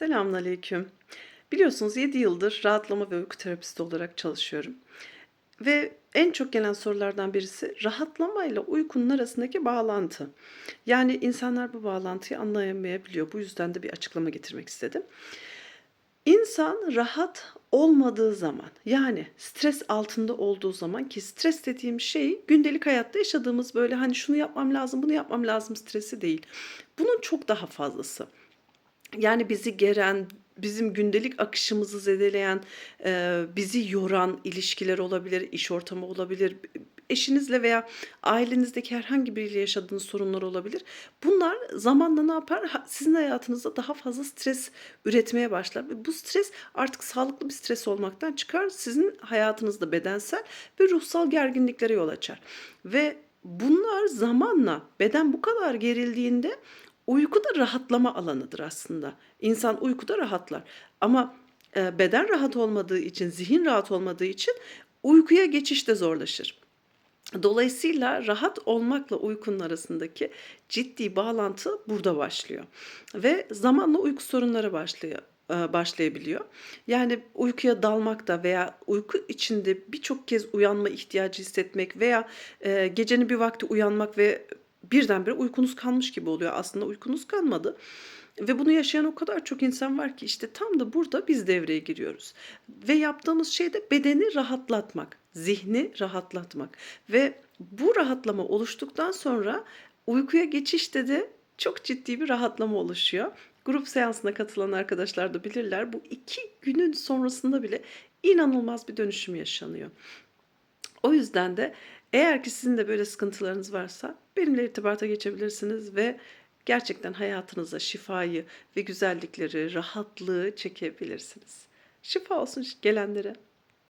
Selamünaleyküm. Biliyorsunuz 7 yıldır rahatlama ve uyku terapisti olarak çalışıyorum. Ve en çok gelen sorulardan birisi rahatlamayla uykunun arasındaki bağlantı. Yani insanlar bu bağlantıyı anlayamayabiliyor. Bu yüzden de bir açıklama getirmek istedim. İnsan rahat olmadığı zaman yani stres altında olduğu zaman ki stres dediğim şey gündelik hayatta yaşadığımız böyle hani şunu yapmam lazım bunu yapmam lazım stresi değil. Bunun çok daha fazlası. Yani bizi geren, bizim gündelik akışımızı zedeleyen, eee, bizi yoran ilişkiler olabilir, iş ortamı olabilir, eşinizle veya ailenizdeki herhangi biriyle yaşadığınız sorunlar olabilir. Bunlar zamanla ne yapar? Sizin hayatınızda daha fazla stres üretmeye başlar bu stres artık sağlıklı bir stres olmaktan çıkar. Sizin hayatınızda bedensel ve ruhsal gerginliklere yol açar ve bunlar zamanla beden bu kadar gerildiğinde uyku da rahatlama alanıdır aslında. İnsan uykuda rahatlar ama, eee, beden rahat olmadığı için, zihin rahat olmadığı için uykuya geçiş de zorlaşır. Dolayısıyla rahat olmakla uykunun arasındaki ciddi bağlantı burada başlıyor ve zamanla uyku sorunları başlıyor eee, başlayabiliyor. Yani uykuya dalmakta veya uyku içinde birçok kez uyanma ihtiyacı hissetmek veya, eee, gecenin bir vakti uyanmak ve birdenbire uykunuz kalmış gibi oluyor. Aslında uykunuz kalmadı ve bunu yaşayan o kadar çok insan var ki işte tam da burada biz devreye giriyoruz ve yaptığımız şey de bedeni rahatlatmak, zihni rahatlatmak ve bu rahatlama oluştuktan sonra uykuya geçişte de çok ciddi bir rahatlama oluşuyor. Grup seansına katılan arkadaşlar da bilirler. Bu 2 günün sonrasında bile inanılmaz bir dönüşüm yaşanıyor. O yüzden de eğer ki sizin de böyle sıkıntılarınız varsa benimle irtibata geçebilirsiniz ve gerçekten hayatınıza şifayı ve güzellikleri, rahatlığı çekebilirsiniz. Şifa olsun gelenlere.